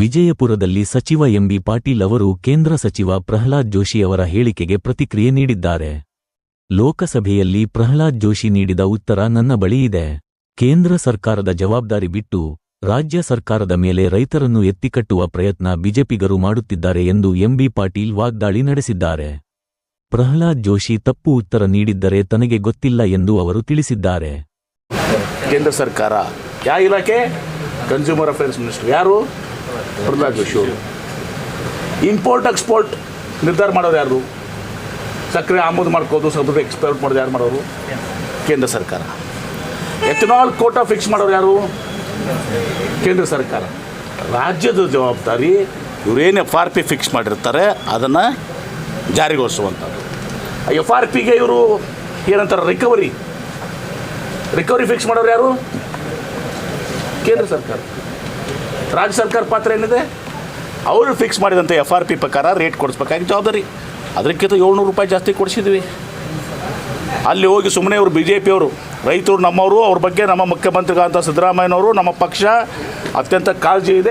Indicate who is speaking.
Speaker 1: ವಿಜಯಪುರದಲ್ಲಿ ಸಚಿವ ಎಂಬಿ ಪಾಟೀಲ್ ಅವರು ಕೇಂದ್ರ ಸಚಿವ ಪ್ರಹ್ಲಾದ್ ಜೋಶಿ ಅವರ ಹೇಳಿಕೆಗೆ ಪ್ರತಿಕ್ರಿಯೆ ನೀಡಿದ್ದಾರೆ. ಲೋಕಸಭೆಯಲ್ಲಿ ಪ್ರಹ್ಲಾದ್ ಜೋಶಿ ನೀಡಿದ ಉತ್ತರ ನನ್ನ ಬಳಿ ಇದೆ. ಕೇಂದ್ರ ಸರ್ಕಾರದ ಜವಾಬ್ದಾರಿ ಬಿಟ್ಟು ರಾಜ್ಯ ಸರ್ಕಾರದ ಮೇಲೆ ರೈತರನ್ನು ಎತ್ತಿಕಟ್ಟುವ ಪ್ರಯತ್ನ ಬಿಜೆಪಿಗರು ಮಾಡುತ್ತಿದ್ದಾರೆ ಎಂದು ಎಂಬಿ ಪಾಟೀಲ್ ವಾಗ್ದಾಳಿ ನಡೆಸಿದ್ದಾರೆ. ಪ್ರಹ್ಲಾದ್ ಜೋಶಿ ತಪ್ಪು ಉತ್ತರ ನೀಡಿದ್ದರೆ ತನಗೆ ಗೊತ್ತಿಲ್ಲ ಎಂದು ಅವರು ತಿಳಿಸಿದ್ದಾರೆ.
Speaker 2: ಕೇಂದ್ರ ಸರ್ಕಾರ ಯಾವ ಇಲಾಖೆ? ಕನ್ಸ್ಯೂಮರ್ ಅಫೇರ್ಸ್ ಮಿನಿಸ್ಟರ್ ಯಾರು? ಪ್ರಹ್ಲಾದ್ ಜೋಶಿ ಇಂಪೋರ್ಟ್ ಎಕ್ಸ್ಪೋರ್ಟ್ ನಿರ್ಧಾರ ಮಾಡೋರು ಯಾರು? ಸಕ್ಕರೆ ಆಮದು ಮಾಡ್ಕೋದು, ಸಕ್ಕರೆ ಎಕ್ಸ್ಪೋರ್ಟ್ ಮಾಡೋದು ಯಾರು ಮಾಡೋರು? ಕೇಂದ್ರ ಸರ್ಕಾರ. ಎಥನಾಲ್ ಕೋಟಾ ಫಿಕ್ಸ್ ಮಾಡೋರು ಯಾರು? ಕೇಂದ್ರ ಸರ್ಕಾರ. ರಾಜ್ಯದ ಜವಾಬ್ದಾರಿ ಇವರೇನು ಎಫ್ ಆರ್ ಪಿ ಫಿಕ್ಸ್ ಮಾಡಿರ್ತಾರೆ, ಅದನ್ನು ಜಾರಿಗೊಳಿಸುವಂಥದ್ದು. ಎಫ್ ಆರ್ ಪಿಗೆ ಇವರು ಏನಂತಾರೆ ರಿಕವರಿ ರಿಕವರಿ ಫಿಕ್ಸ್ ಮಾಡೋರು ಯಾರು? ಕೇಂದ್ರ ಸರ್ಕಾರ. ರಾಜ್ಯ ಸರ್ಕಾರ ಪಾತ್ರ ಏನಿದೆ? ಅವರು ಫಿಕ್ಸ್ ಮಾಡಿದಂಥ ಎಫ್ ಆರ್ ಪಿ ಪ್ರಕಾರ ರೇಟ್ ಕೊಡಿಸ್ಬೇಕಾಗಿ ಜವಾಬ್ದಾರಿ. ಅದಕ್ಕಿಂತ ಏಳ್ನೂರು ರೂಪಾಯಿ ಜಾಸ್ತಿ ಕೊಡಿಸಿದ್ವಿ. ಅಲ್ಲಿ ಹೋಗಿ ಸುಮ್ಮನೆ ಅವರು ಬಿ ಜೆ ಪಿಯವರು ರೈತರು ನಮ್ಮವರು, ಅವ್ರ ಬಗ್ಗೆ ನಮ್ಮ ಮುಖ್ಯಮಂತ್ರಿಗಳಾದಂಥ ಸಿದ್ದರಾಮಯ್ಯನವರು, ನಮ್ಮ ಪಕ್ಷ ಅತ್ಯಂತ ಕಾಳಜಿ ಇದೆ.